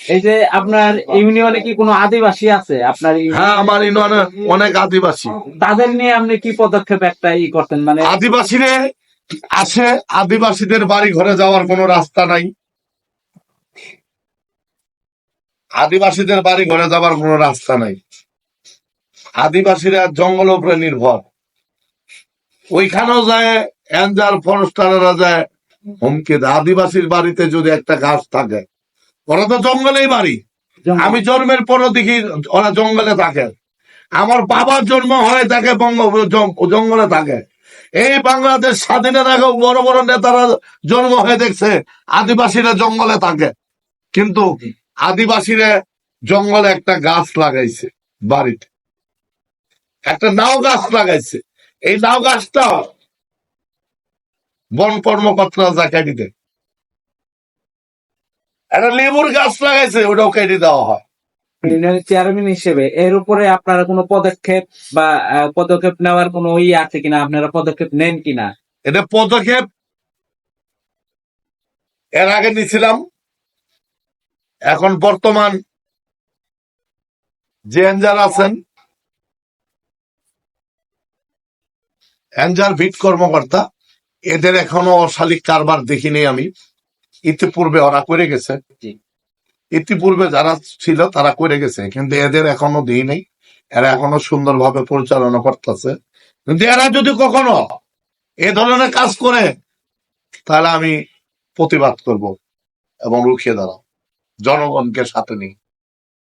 এই যে আপনার ইউনিয়নে কি কোনো আদিবাসী আছে? আপনার হ্যাঁ আমার ইউনিয়নে অনেক আদিবাসী। তাদের নিয়ে আপনি কি পদক্ষেপ একটা ই করতেন? মানে আদিবাসীরে আছে আদিবাসীদের বাড়ি ঘরে যাওয়ার কোনো রাস্তা নাই। আদিবাসীদের বাড়ি ঘরে যাওয়ার কোনো রাস্তা নাই। আদিবাসীরা জঙ্গল উপরে নির্ভর। ওইখানেও যায় এনজার ফরেস্টাররা যায় হুমকি আদিবাসীর বাড়িতে যদি একটা গাছ থাকে ওরা তো জঙ্গলেই বাড়ি। আমি জন্মের পরও দেখি ওরা জঙ্গলে থাকে। আমার বাবার জন্ম হয় থাকে বঙ্গ জঙ্গলে থাকে। এই বাংলাদেশ স্বাধীনের আগে বড় বড় নেতারা জন্ম হয়ে দেখছে আদিবাসীরা জঙ্গলে থাকে। কিন্তু আদিবাসীরা জঙ্গলে একটা গাছ লাগাইছে বাড়িতে। একটা নাও গাছ লাগাইছে। এই নাও গাছটা বন কর্মকর্তা যা কেটে দেয় একটা লেবুর গাছ লাগাইছে ওটাও কেটে দেওয়া হয়। চেয়ারম্যান হিসেবে এর উপরে আপনারা কোনো পদক্ষেপ বা পদক্ষেপ নেওয়ার কোনো ই আছে কিনা? আপনারা পদক্ষেপ নেন কিনা? এটা পদক্ষেপ এর আগে নিছিলাম। এখন বর্তমান যে এনজার আছেন এনজার ভিট কর্মকর্তা এদের এখনও অশালিক কারবার দেখিনি আমি। ইতিপূর্বে ওরা করে গেছে। ইতিপূর্বে যারা ছিল তারা করে গেছে। কিন্তু এদের এখনও দিই নেই। এরা এখনও সুন্দরভাবে পরিচালনা করতেছে। কিন্তু এরা যদি কখনো এ ধরনের কাজ করে তাহলে আমি প্রতিবাদ করব এবং রুখিয়ে দাঁড়াও জনগণকে সাথে নিই